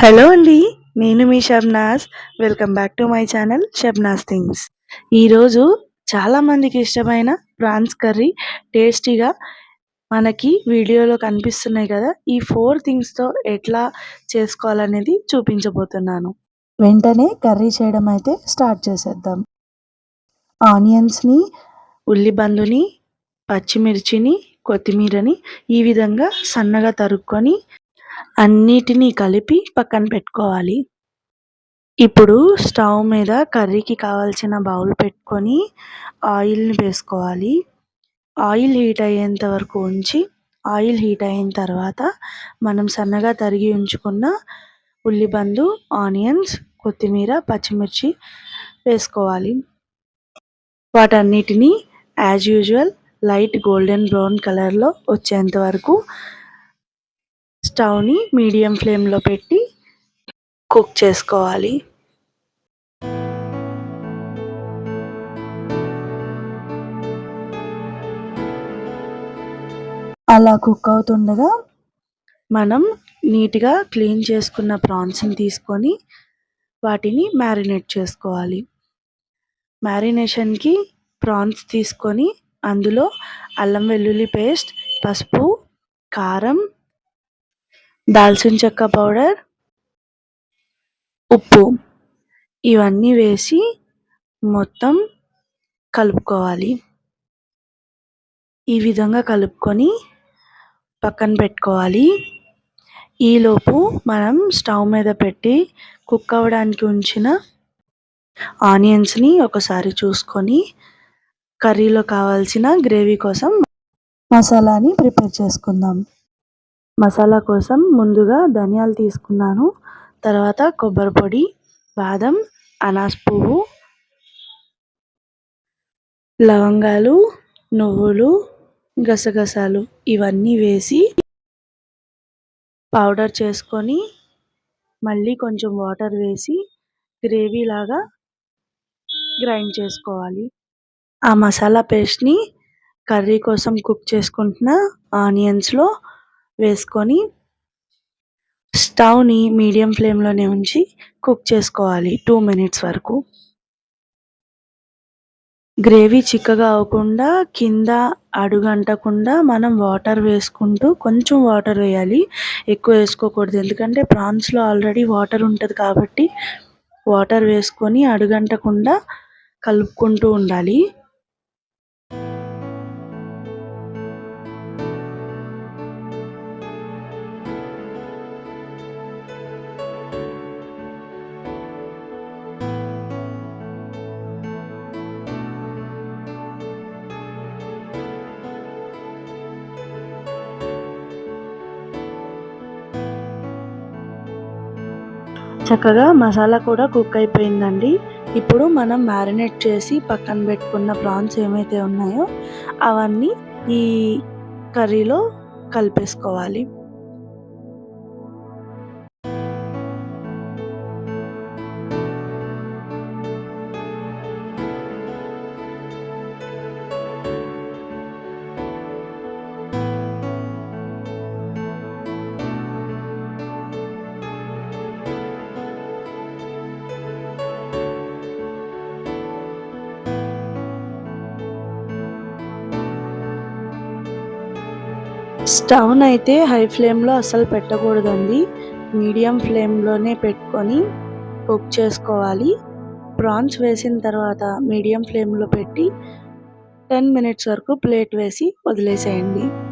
Hello అండి నేను మీ Shabnas welcome back to my channel Shabnas things. ఈరోజు చాలామందికి ఇష్టమైన ప్రాన్స్ కర్రీ టేస్టీగా మనకి వీడియోలో కనిపిస్తున్నాయి కదా ఈ ఫోర్ థింగ్స్తో ఎట్లా చేసుకోవాలనేది చూపించబోతున్నాను. వెంటనే కర్రీ చేయడం అయితే స్టార్ట్ చేసేద్దాం. ఆనియన్స్ని ఉల్లిబందుని పచ్చిమిర్చిని కొత్తిమీరని ఈ విధంగా సన్నగా తరుక్కొని అన్నిటినీ కలిపి పక్కన పెట్టుకోవాలి. ఇప్పుడు స్టవ్ మీద కర్రీకి కావాల్సిన బౌల్ పెట్టుకొని ఆయిల్ని వేసుకోవాలి. ఆయిల్ హీట్ అయ్యేంత వరకు ఉంచి ఆయిల్ హీట్ అయిన తర్వాత మనం సన్నగా తరిగి ఉంచుకున్న ఉల్లిబందు ఆనియన్స్ కొత్తిమీర పచ్చిమిర్చి వేసుకోవాలి. వాటన్నిటిని as usual light golden brown కలర్లో వచ్చేంత వరకు స్టవ్ని మీడియం ఫ్లేమ్లో పెట్టి కుక్ చేసుకోవాలి. అలా కుక్ అవుతుండగా మనం నీట్గా క్లీన్ చేసుకున్న ప్రాన్స్ని తీసుకొని వాటిని మ్యారినేట్ చేసుకోవాలి. మ్యారినేషన్కి ప్రాన్స్ తీసుకొని అందులో అల్లం వెల్లుల్లి పేస్ట్ పసుపు కారం దాల్చిన చెక్క పౌడర్ ఉప్పు ఇవన్నీ వేసి మొత్తం కలుపుకోవాలి. ఈ విధంగా కలుపుకొని పక్కన పెట్టుకోవాలి. ఈలోపు మనం స్టవ్ మీద పెట్టి కుక్ అవ్వడానికి ఉంచిన ఆనియన్స్ని ఒకసారి చూసుకొని కర్రీలో కావాల్సిన గ్రేవీ కోసం మసాలాని ప్రిపేర్ చేసుకుందాం. మసాలా కోసం ముందుగా ధనియాలు తీసుకున్నాను. తర్వాత కొబ్బరి పొడి బాదం అనాస్ పువ్వు లవంగాలు నువ్వులు గసగసాలు ఇవన్నీ వేసి పౌడర్ చేసుకొని మళ్ళీ కొంచెం వాటర్ వేసి గ్రేవీ లాగా గ్రైండ్ చేసుకోవాలి. ఆ మసాలా పేస్ట్ని కర్రీ కోసం కుక్ చేసుకుంటున్న ఆనియన్స్లో వేసుకొని స్టవ్ని మీడియం ఫ్లేమ్లోనే ఉంచి కుక్ చేసుకోవాలి టూ మినిట్స్ వరకు. గ్రేవీ చిక్కగా అవ్వకుండా కింద అడుగంటకుండా మనం వాటర్ వేసుకుంటూ కొంచెం వాటర్ వేయాలి. ఎక్కువ వేసుకోకూడదు. ఎందుకంటే ప్రాన్స్లో ఆల్రెడీ వాటర్ ఉంటుంది కాబట్టి వాటర్ వేసుకొని అడుగంటకుండా కలుపుకుంటూ ఉండాలి. చక్కగా మసాలా కూడా కుక్ అయిపోయిందండి. ఇప్పుడు మనం మ్యారినేట్ చేసి పక్కన పెట్టుకున్న ప్రాన్స్ ఏమైతే ఉన్నాయో అవన్నీ ఈ కర్రీలో కలిపేసుకోవాలి. స్టవ్ని అయితే హై ఫ్లేమ్లో అస్సలు పెట్టకూడదండి. మీడియం ఫ్లేమ్లోనే పెట్టుకొని కుక్ చేసుకోవాలి. ప్రాన్స్ వేసిన తర్వాత మీడియం ఫ్లేమ్లో పెట్టి టెన్ మినిట్స్ వరకు ప్లేట్ వేసి వదిలేసేయండి.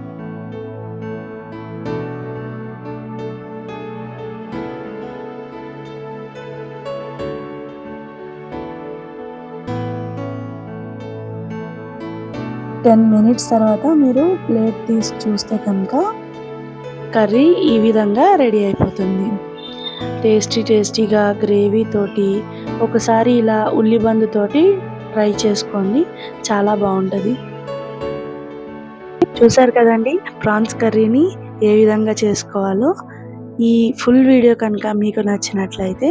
టెన్ మినిట్స్ తర్వాత మీరు ప్లేట్ తీసి చూస్తే కనుక కర్రీ ఈ విధంగా రెడీ అయిపోతుంది. టేస్టీ టేస్టీగా గ్రేవీతోటి ఒకసారి ఇలా ఉల్లిబందుతోటి ట్రై చేసుకోండి. చాలా బాగుంటుంది. చూసారు కదండి ప్రాన్స్ కర్రీని ఏ విధంగా చేసుకోవాలో? ఈ ఫుల్ వీడియో కనుక మీకు నచ్చినట్లయితే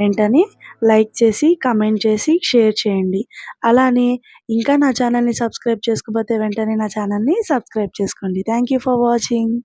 వెంటనే లైక్ చేసి కమెంట్ చేసి షేర్ చేయండి. అలానే ఇంకా నా ఛానల్ని సబ్స్క్రైబ్ చేసుకోకపోతే వెంటనే నా ఛానల్ని సబ్స్క్రైబ్ చేసుకోండి. Thank you for watching.